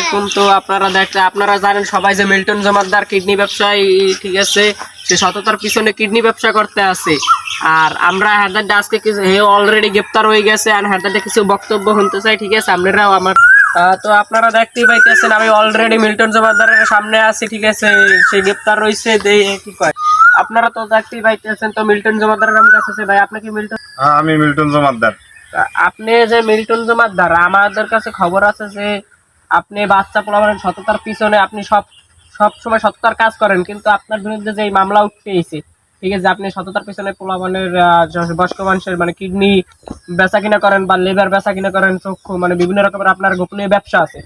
আলাইকুম। তো আপনারা দেখতে আপনারা জানেন সবাই যে মিল্টন জমাদ্দার কিডনি ব্যবসায়ী ঠিক আছে? সে সততার পিছনে কিডনি ব্যবসা করতে আছে। আর আমরা হায়দারটা আজকে কিছু হে অলরেডি গ্রেপ্তার হয়ে গেছে আর হায়দারটা কিছু বক্তব্য শুনতে চাই ঠিক আছে? আপনারাও আমার তো আপনারা দেখতেই পাইতেছেন আমি অলরেডি মিল্টন জমাদ্দারের সামনে আছি ঠিক আছে? সে গ্রেপ্তার রয়েছে দেই কি কয়? আপনারা তো দেখতেই পাইতেছেন তো মিল্টন জমাদ্দারের আমার কাছে আছে। ভাই আপনি কি মিল্টন আমি মিল্টন জমাদ্দার আপনি যে মিল্টন জমাদ্দার আমাদের কাছে খবর আছে যে আপনি বাচ্চা পোলাপানের সততার পিছনে আপনি সব সব সময় সততার কাজ করেন কিন্তু আপনার বিরুদ্ধে যে মামলা উঠতেছে ঠিক আছে আপনি সততার পিছনে পোলাপানের আহ, বয়স্ক মানুষের মানে কিডনি বেচা কিনা করেন বা লেবার বেচা কিনা করেন চক্ষু মানে বিভিন্ন রকমের আপনার গোপনীয় ব্যবসা আছে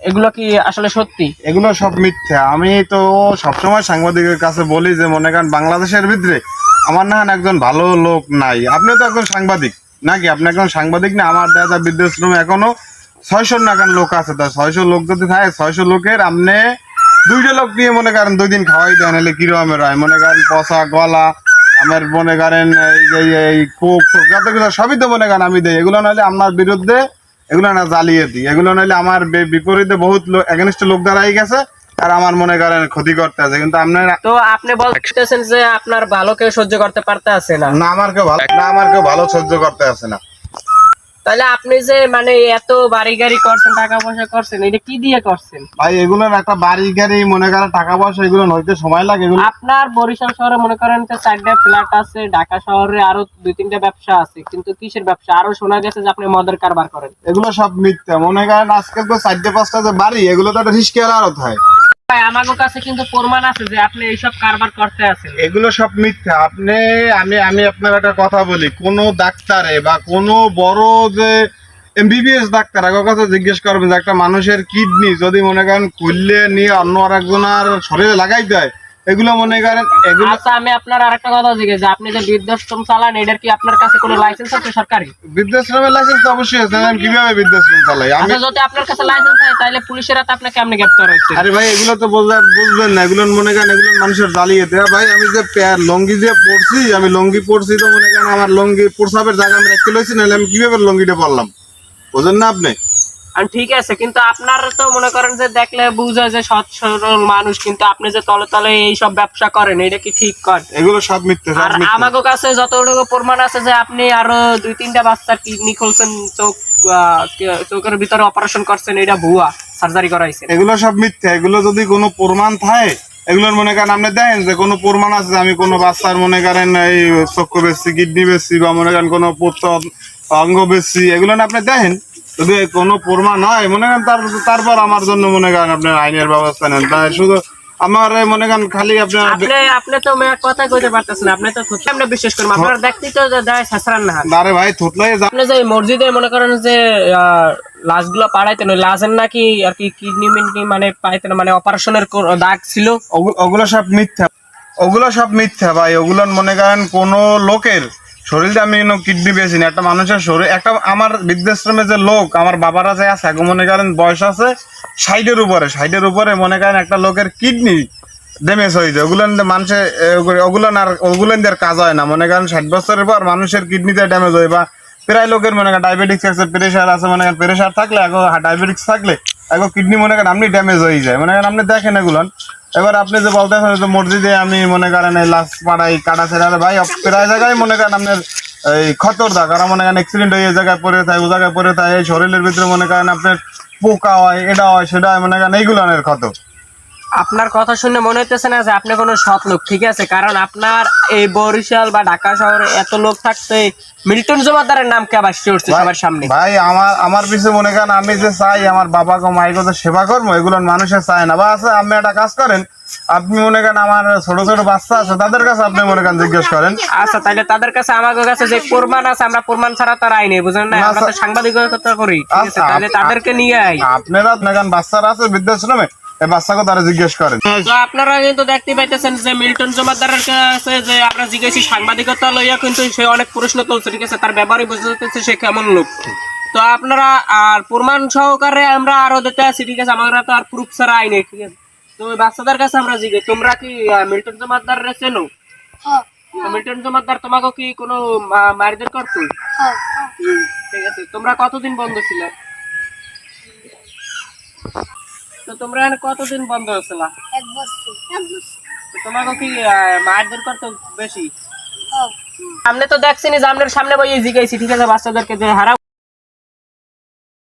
এগুলো কি আসলে সত্যি? এগুলো সব মিথ্যা। আমি তো সবসময় সাংবাদিকের কাছে বলি যে মনে করেন বাংলাদেশের ভিতরে আমার না একজন ভালো লোক নাই। আপনি তো একজন সাংবাদিক নাকি? আপনি একজন সাংবাদিক না? আমার দাদা বৃদ্ধাশ্রমে এখনও ছয়শো নাগান লোক আছে তা ছয়শো লোক যদি থাকে ছয়শো লোকের আপনি দুইটা লোক নিয়ে মনে করেন দুই দিন খাওয়াই দেন হলে কিরমের হয়? মনে করেন পচা গলা আমার মনে করেন এই যে এই কোক যত কিছু সবই তো মনে করেন আমি দেই। এগুলো নাহলে আপনার বিরুদ্ধে এগুলো না জ্বালিয়ে দিই। এগুলো নাহলে আমার বিপরীতে বহুত লোক এগেনস্ট লোক দাঁড়াই গেছে আর আমার মনে করেন ক্ষতি করতে আছে। কিন্তু আপনার তো আপনি বলতেছেন যে আপনার ভালো কেউ সহ্য করতে পারতে আছে না? না আমার কেউ ভালো না আমার কেউ ভালো সহ্য করতে আছে না। তাহলে আপনি যে মানে এত বাড়ি গাড়ি করছেন টাকা পয়সা করছেন এটা কি দিয়ে করছেন? ভাই এগুলোর একটা বাড়ি গাড়ি মনে করেন টাকা পয়সা এগুলো হইতে সময় লাগে এগুলো আপনার বরিশাল শহরে মনে করেন তো চারটা ফ্ল্যাট আছে ঢাকা শহরে আরও দুই তিনটা ব্যবসা আছে কিন্তু কিসের ব্যবসা? আরও শোনা গেছে যে আপনি মদের কারবার করেন। এগুলো সব মিথ্যা। মনে করেন আজকে তো চারটে পাঁচটা যে বাড়ি এগুলো তো একটা রিস্কের আরত হয়। এগুলো সব মিথ্যা। আপনি, আমি আমি আপনার একটা কথা বলি। কোন ডাক্তারে বা কোন বড় যে ডাক্তার কথা জিজ্ঞেস করবেন যে একটা মানুষের কিডনি যদি মনে করেন করলে নিয়ে অন্য আর একজনের শরীরে লাগাই দেয় এগুলো মনে করেন এগুলো আচ্ছা আমি আপনার আরেকটা কথা জিজ্ঞেস আপনি যে বৃদ্ধাশ্রম চালান এটার কি আপনার কাছে কোনো লাইসেন্স আছে সরকারি? বৃদ্ধাশ্রমের লাইসেন্স তো অবশ্যই আছে আমি কীভাবে বৃদ্ধাশ্রম চালাই? আমি আচ্ছা যদি আপনার কাছে লাইসেন্স থাকে তাহলে পুলিশের হাতে আপনাকে কেমনে গ্রেপ্তার হয়েছে আরে ভাই এগুলো তো বোঝা- বুঝবেন না এগুলো মনে করেন এগুলো মানুষের জ্বালিয়ে দেয় ভাই আমি যে প্যার লঙ্গি যে পরছি আমি লঙ্গি পরছি তো মনে করেন আমার লঙ্গি প্রসাবের জায়গা আমি রেখে লইছি নাহলে আমি কীভাবে লঙ্গিটা পরলাম? বুঝেন না আপনি? ঠিক আছে কিন্তু আপনার তো মনে করেন যে দেখলে বুঝা যে সৎ সরল মানুষ কিন্তু আপনি যে তলে তলে এই সব ব্যবসা করেন এটা কি ঠিক করেন এগুলো সব মিথ্যে আর আমাকে কাছে যতটুকু প্রমাণ আছে যে আপনি আরও দুই তিনটা বাচ্চার কিডনি খুলছেন চোখ চোখের ভিতরে অপারেশন করছেন এটা ভুয়া সার্জারি করাইছেন। এগুলো সব মিথ্যে এগুলো যদি কোনো প্রমাণ থাকে এগুলোর মনে করেন আপনি দেখেন যে কোনো প্রমাণ আছে যে আমি কোনো বাচ্চার মনে করেন এই চক্ষু বেশি কিডনি বেশি বা মনে করেন কোনো অঙ্গ বেশি এগুলো না আপনি দেখেন। যদি কোনো প্রমাণ হয় মনে করেন তার তারপর আমার জন্য মনে করেন আপনার আইনের ব্যবস্থা নেন। তাই শুধু আমার মনে করেন খালি আপনার আপনি আপনি তো মেয়ে কথা কইতে পারতেছেন আপনি তো সত্যি আমরা বিশ্বাস করেন আপনার দেখতেই তো যে দেয় শাসরান না। আরে ভাই থুতলাই আপনি যে মসজিদে মনে করেন যে লাশগুলো পাড়াইতেন ওই লাশের নাকি আর কি কিডনি মিডনি মানে পাইতেন মানে অপারেশনের দাগ ছিল? ওগুলো সব মিথ্যা। ওগুলো সব মিথ্যা ভাই ওগুলো মনে করেন কোনো লোকের শরীরে আমি কিডনি পেয়েছি না, একটা মানুষের শরীর, একটা আমার বৃদ্ধাশ্রমে যে লোক, আমার বাবারা যে আছে মনে করেন বয়স আছে ষাটের উপরে ষাটের উপরে মনে করেন একটা লোকের কিডনি ড্যামেজ হয়ে যায়। ওগুলো মানুষের ওগুলো আর, ওগুলো দিয়ে কাজ হয় না। মনে করেন ষাট বছরের পর মানুষের কিডনিতে ড্যামেজ হয় বা প্রায় লোকের মনে করেন ডায়াবেটিক্স আছে প্রেশার আছে, মনে করেন প্রেশার থাকলে এখন ডায়াবেটিক্স থাকলে এখন কিডনি মনে করেন আপনি ড্যামেজ হয়ে যায়। মনে করেন আপনি দেখেন এগুলো। এবার আপনি যে বলতেছেন যে মসজিদে আমি মনে করেন এই লাশ পাড়াই কাটা ছেড়ে ভাই, প্রায় জায়গায় মনে করেন আপনার এই খতর দা কারণ মনে করেন অ্যাক্সিডেন্ট হয়ে, এই জায়গায় পরে থাকে, ও জায়গায় পরে থাকে, এই শরীরের ভিতরে মনে করেন আপনার পোকা হয়, এটা হয়, সেটা হয়, মনে করেন এইগুলো ক্ষত। আপনার কথা শুনে মনে হইতেছে না যে আপনি কোনো সৎ লোক ঠিক আছে? কারণ আপনার এই বরিশাল বা ঢাকা শহরে এত লোক থাকতে মিল্টন জমাদারের নাম কে বাসছে উঠছে সবার সামনে? ভাই আমার আমার পিছনে মনে করেন আমি যে চাই আমার বাবা গো মাই গো সেবা করব এগুলো মানুষের চায় না। বা আছে আপনি একটা কাজ করেন আপনি মনে করেন আমার ছোট ছোট বাচ্চা আছে তাদের কাছে আপনি মনে করেন জিজ্ঞেস করেন। আচ্ছা তাহলে তাদের কাছে আমাদের কাছে যে প্রমাণ আছে আমরা প্রমাণ ছাড়া তার আইনে বুঝেন না? আমরা তো সাংবাদিকতা করি ঠিক আছে? আচ্ছা, তাহলে তাদেরকে নিয়ে আই আপনারা করেন বাচ্চারা আছে বৃদ্ধাশ্রমে এই বাচ্চাকে জিজ্ঞেস করেন তো আপনারা কিন্তু দেখতে পাইতেছেন যে মিল্টন জমাদারের কাছে যে আমরা জিজ্ঞেসি সাংবাদিকতা লইয়া কিন্তু সে অনেক প্রশ্ন তুলছে ঠিক আছে? তার ব্যাপারে বুঝতে যাচ্ছে সে কেমন লোক। তো আপনারা আর প্রমাণ সহকারে আমরা আরও দিতে আছি ঠিক আছে? আমরা তো আর প্রুফ ছাড়া আইনে ঠিক আছে? তো বাচ্চাদের কাছে আমরা জিজ্ঞেস তোমরা কি মিল্টন জমাদার চেনো? মিল্টন জমাদার তোমাকে কি কোনো মারধর করতো? ঠিক আছে তোমরা কতদিন বন্ধ ছিলে? তো তোমরা এখানে কতদিন বন্ধ হয়েছিল এক বছর। এক বছর। তো তোমাকে কি মারধর করতো বেশি? সামনে তো দেখছিনি যে সামনে বই জিগাইছি ঠিক আছে? বাচ্চাদেরকে যে হারা